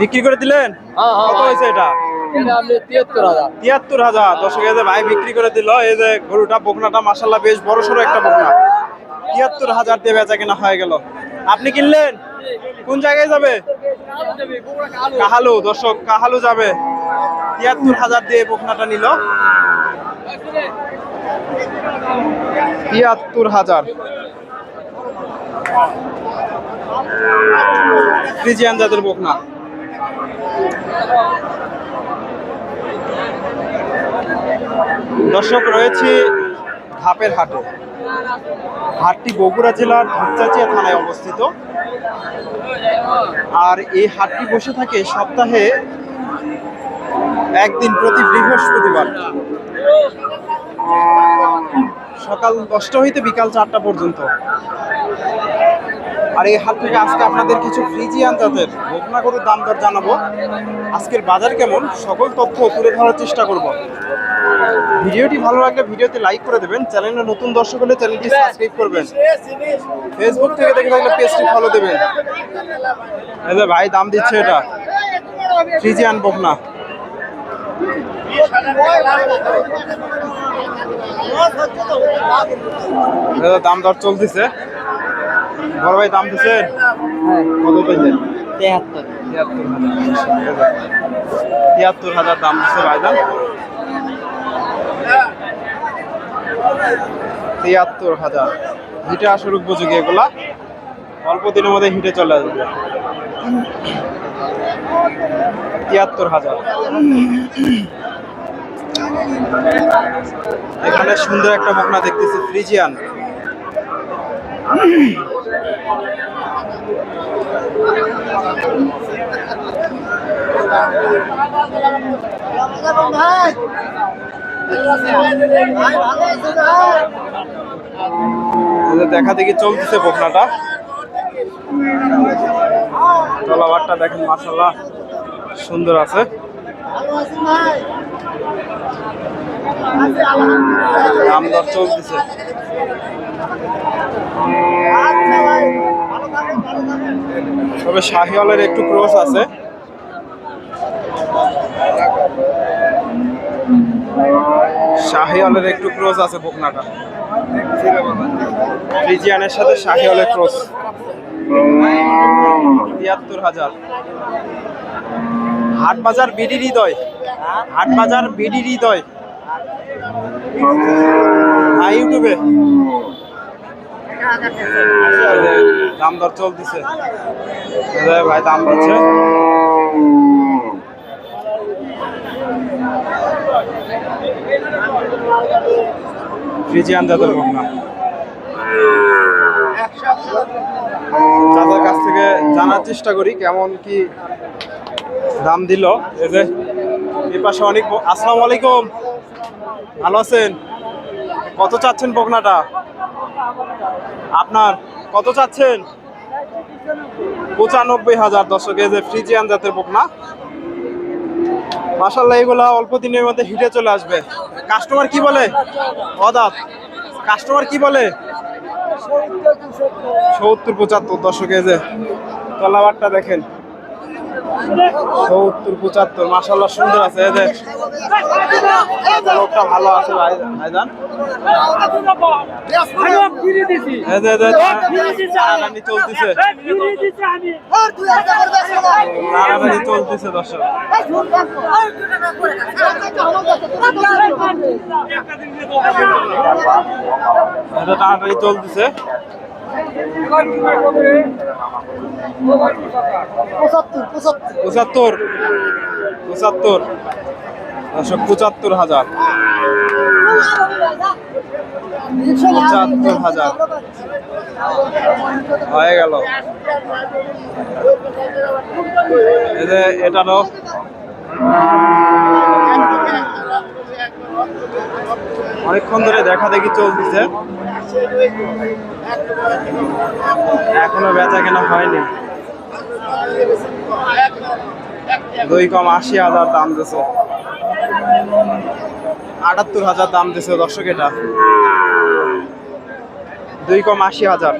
বিক্রি করে দিলেন? হ্যাঁ, হ্যাঁ, কত হয়েছে এটা? তিয়াত্তর হাজার। তিয়াত্তর হাজার। দর্শক এই যে ভাই বিক্রি করে দিল এই যে গরুটা বকনাটা মাসাল্লাহ বেশ বড় সড়ো একটা বকনা। তিয়াত্তর হাজার দিয়ে বেচা কেনা হয়ে গেল। আপনি কিনলেন? কোন জায়গায় যাবে? কাহালু। দর্শক কাহালু যাবে। তিয়াত্তর হাজার দিয়ে বকনাটা নিল। তিয়াত্তর হাজার। ফ্রিজিয়ান জাতের দর্শক, রয়েছে ধাপের হাটে। হাটটি বগুড়া জেলার ধূপচাচিয়া থানায় অবস্থিত। আর এই হাটটি বসে থাকে সপ্তাহে একদিন প্রতি বৃহস্পতিবার। সকাল দশটা হইতে বিকাল চারটা পর্যন্ত। আর এই হাট থেকে আজকে আপনাদের কিছু ফ্রিজিয়ান জাতের বকনা গরুর দাম দর জানাব। আজকের বাজার কেমন? সকল তথ্য তুলে ধরার চেষ্টা করব। ভিডিওটি ভালো লাগলে ভিডিওতে লাইক করে দেবেন, চ্যানেলে নতুন দর্শক হলে চ্যানেলটি সাবস্ক্রাইব করবেন। ফেসবুক থেকে দেখে থাকলে পেজটি ফলো দেবেন। এই ভাই, দাম দিচ্ছে এটা। ফ্রিজিয়ান বকনা দাম দর চলতেছে। বড় ভাই দাম দিচ্ছে কত পেয়েছে তেহাত্তর। তিয়াত্তর হাজার দাম দিচ্ছে ভাইজান তিয়াত্তর হাজার। হিটে আসার উপযোগী এগুলা। অল্প দিনের মধ্যে হিটে চলে আসবে। তিয়াত্তর হাজার। এখানে সুন্দর একটা বকনা দেখতেছি ফ্রিজিয়ান। দেখা দেখি চলতেছে বকনাটা তলাবারটা দেখেন মাসাল্লাহ সুন্দর আছে। দাম দর চলতেছে। তবে শাহিওয়ালের একটু ক্রস আছে। শাহিওয়ালের একটু ক্রস আছে বকনাটা। ফ্রিজিয়ানের সাথে শাহিওয়ালের ক্রস। তিয়াত্তর হাজার। হাট বাজার বিডি হৃদয়। হাট বাজার বিডি হৃদয়। হ্যাঁ ইউটিউবে। দাম দর চলতেছে। ভাই, দাম দিচ্ছে ফ্রিজিয়ান জাতের বকনা চাচার কাছ থেকে জানার চেষ্টা করি, কেমন কি দাম দিল। এই যে, এই পাশে অনেক আসসালামু আলাইকুম। ভালো আছেন? কত চাচ্ছেন বকনাটা? আপনার কত চাচ্ছেন? পঁচানব্বই হাজার দর্শক, এই যে ফ্রিজিয়ান জাতের বকনা। মাসাল্লাহ এগুলা অল্প দিনের মধ্যে হিটে চলে আসবে। কাস্টমার কি বলে? অদাত কাস্টমার কি বলে? সত্তর পঁচাত্তর দর্শক যে তলাবারটা দেখেন। সত্তর পঁচাত্তর মাসাল্লাহ সুন্দর আছে যে লোকটা ভালো আছে, ভাই ভাইজান। টানাটানি চলতেছে টানাটানি চলতেছে দর্শক এই যে টানাটানি চলতেছে পঁচাত্তর পঁচাত্তর দর্শক পঁচাত্তর হাজার। পঁচাত্তর হাজার। হয়ে গেল। এটারও অনেকক্ষণ ধরে দেখা দেখি চলতেছে। এখনও বেচা কেনা হয়নি। দুই কম আশি হাজার দাম দিছে। আটাত্তর হাজার দাম দিছে দর্শক এটা। দুই কম আশি হাজার।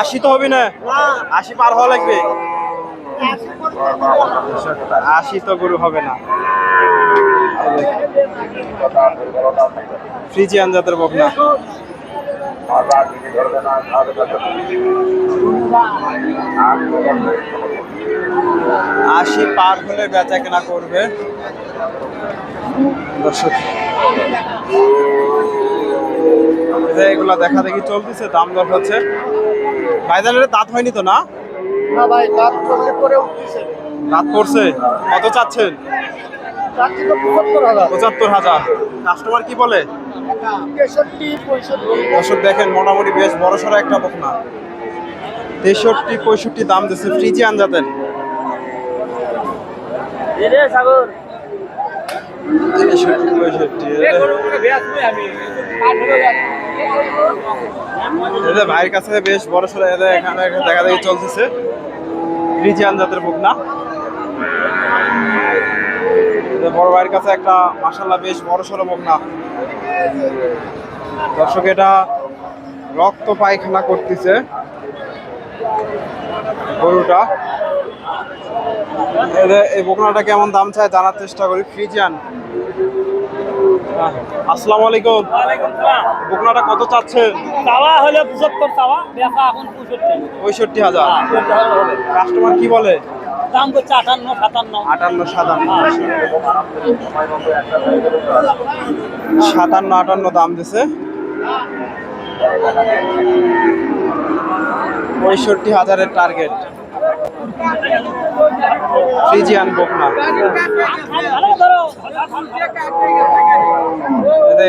আশি তো হবে না? আশি পার হওয়া লাগবে। আশি তো গরু হবে না। ফ্রিজিয়ান জাতের বকনা। আশি পার হলে বেচা কেনা করবে। দর্শক এগুলা দেখা দেখি চলতেছে দাম দর হচ্ছে। ভাইজানের দাঁত হয়নি তো না? না ভাই দাঁত করলে করে উঠতেছে। দাঁত পড়ছে কত চাচ্ছেন? পঁচাত্তর হাজার। কাস্টমার কি বলে? দর্শক দেখেন মোটামুটি বেশ বড় সড়ো একটা বকনা। তেষট্টি পঁয়ষট্টি দাম দিচ্ছে ফ্রিজিয়ান জাতের রে তেষট্টি পঁয়ষট্টি ভাইয়ের কাছে বেশ বড় সড়ো এদের এখানে দেখা দেখি চলতেছে। ফ্রিজিয়ান জাতের বকনা। বড় ভাইয়ের কাছে একটা মাসাল্লাহ বেশ বড় সড়ো বকনা। দর্শক এটা রক্ত পায়খানা করতেছে গরুটা। এই বকনাটা কেমন দাম চায় জানার চেষ্টা করি। ফ্রিজিয়ান। আসসালামু আলাইকুম। বকনাটা কত চাচ্ছেন? চাওয়া হলে পঁচাত্তর চাওয়া এখন পঁয়ষট্টি। পঁয়ষট্টি হাজার। কাস্টমার কি বলে? দাম করছে আটান্ন, সাতান্ন। আটান্ন, সাতান্ন। সাতান্ন, আটান্ন দাম দিছে। পঁয়ষট্টি হাজারের টার্গেট ফ্রিজিয়ান বকনা।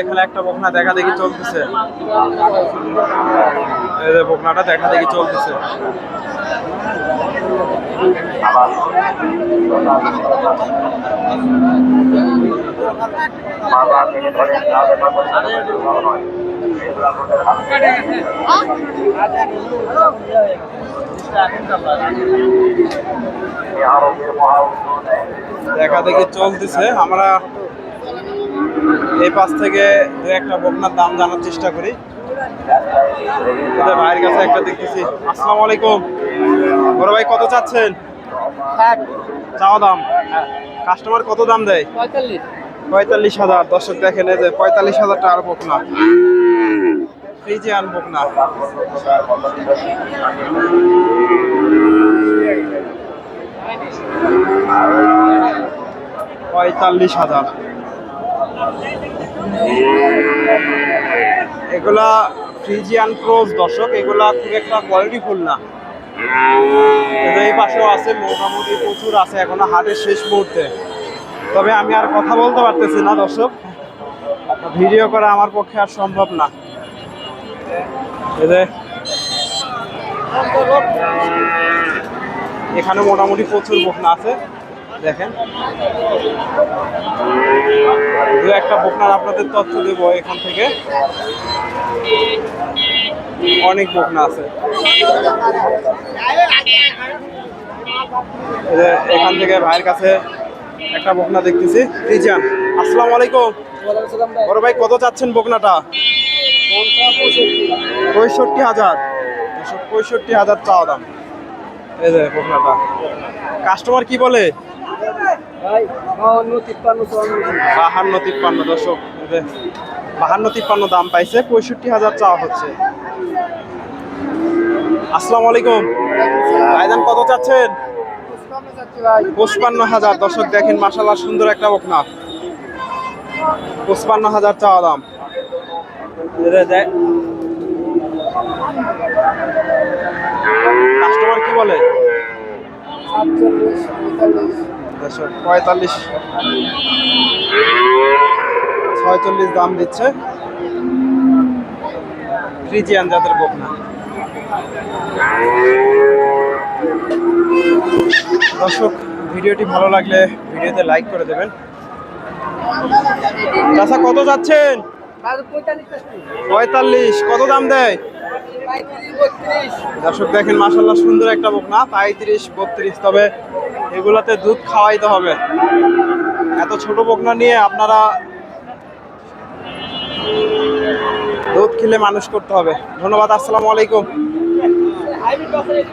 এখানে একটা বকনা দেখা দেখি চলতেছে। বকনাটা দেখা দেখি চলতেছে। দেখা দেখি চলতেছে। আমরা এই পাশ থেকে দু একটা বকনার দাম জানার চেষ্টা করি। ভাইয়ের কাছে একটা দেখতেছি। আসসালামু আলাইকুম। বড় ভাই, কত চাচ্ছেন? ষাট চাওয়া দাম? কাস্টমার কত দাম দেয়? পঁয়তাল্লিশ। পঁয়তাল্লিশ হাজার। দর্শক দেখেন এই যে পঁয়তাল্লিশ হাজার টাকার বকনা ফ্রিজিয়ান বকনা পঁয়তাল্লিশ হাজার। এগুলা ফ্রিজিয়ান ক্রোজ দর্শক এগুলা খুব একটা কোয়ালিটি ফুল না। এই পাশেও আছে, মোটামুটি প্রচুর আছে, এখনও হাটের শেষ মুহূর্তে। তবে আমি আর কথা বলতে পারতেছি না, দর্শক। ভিডিও করা আমার পক্ষে আর সম্ভব না। এখানে মোটামুটি প্রচুর বকনা আছে, দেখেন। দু একটা বকনার আপনাদের তথ্য দেব এখান থেকে। অনেক বকনা আছে। এখান থেকে ভাইয়ের কাছে একটা বকনা দেখতেছি। রিজান আসসালামু আলাইকুম। বড় ভাই, কত চাচ্ছেন বকনাটা? পঁয়ষট্টি হাজার। পঁয়ষট্টি হাজার চাওয়া দাম। এই যে বকনাটা। কাস্টমার কি বলে? বাহান্ন তিপ্পান্ন দর্শক। এই বাহান্ন তিপ্পান্ন দাম পাইছে, পঁয়ষট্টি হাজার চাওয়া হচ্ছে। আসসালামু আলাইকুম। ভাইজান, কত চাচ্ছেন? পঁচপান্ন হাজার। দর্শক দেখেন মাসাল্লাহ সুন্দর একটা বকনা। পঁচপান্ন হাজার চাওয়া দাম। কাস্টমার কি বলে? পঁয়তাল্লিশ। ছয়চল্লিশ দাম দিচ্ছে। ফ্রিজিয়ান জাতের বকনা। দর্শক, ভিডিওটি ভালো লাগলে ভিডিওতে লাইক করে দেবেন। চাষা কত যাচ্ছেন? পঁয়তাল্লিশ। কত দাম দেয়? দর্শক, দেখেন মাসাল্লাহ সুন্দর একটা বকনা, পঁয়ত্রিশ, বত্রিশ। তবে এগুলাতে দুধ খাওয়াইতে হবে। এত ছোট বকনা নিয়ে আপনারা খেলে মানুষ করতে হবে। ধন্যবাদ আসসালামু আলাইকুম।